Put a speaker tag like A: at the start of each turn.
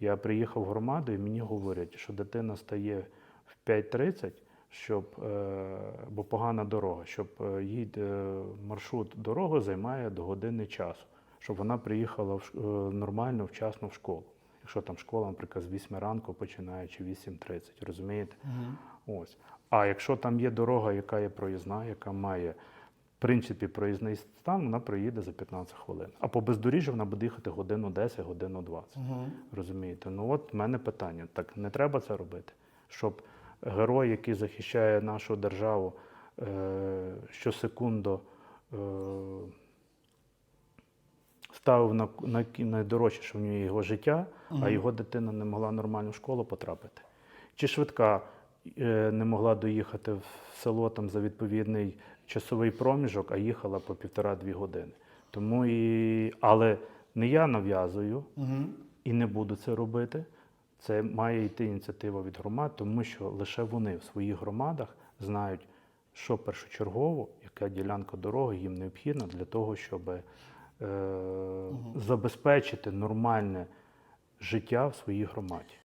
A: Я приїхав в громаду і мені говорять, що дитина стає в 5.30, щоб, е, бо погана дорога, щоб е, їй е, маршрут дороги займає до години часу, щоб вона приїхала в, нормально, вчасно в школу. Якщо там школа, наприклад, з 8 ранку починає чи 8.30, розумієте? Ось. А якщо там є дорога, яка є проїзна, яка має принципі проїзний стан, вона проїде за 15 хвилин. А по бездоріжжю вона буде їхати годину 10, годину 20. Розумієте? Ну от в мене питання. Так не треба це робити, щоб герой, який захищає нашу державу е, щосекунду е, ставив на, на найдорожче, що в нього його життя, а його дитина не могла нормально в школу потрапити. Чи швидка не могла доїхати в село там за відповідний часовий проміжок, а їхала по півтора-дві години. Тому і... Але не я нав'язую і не буду це робити. Це має йти ініціатива від громад, тому що лише вони в своїх громадах знають, що першочергово, яка ділянка дороги їм необхідна для того, щоб е, забезпечити нормальне життя в своїй громаді.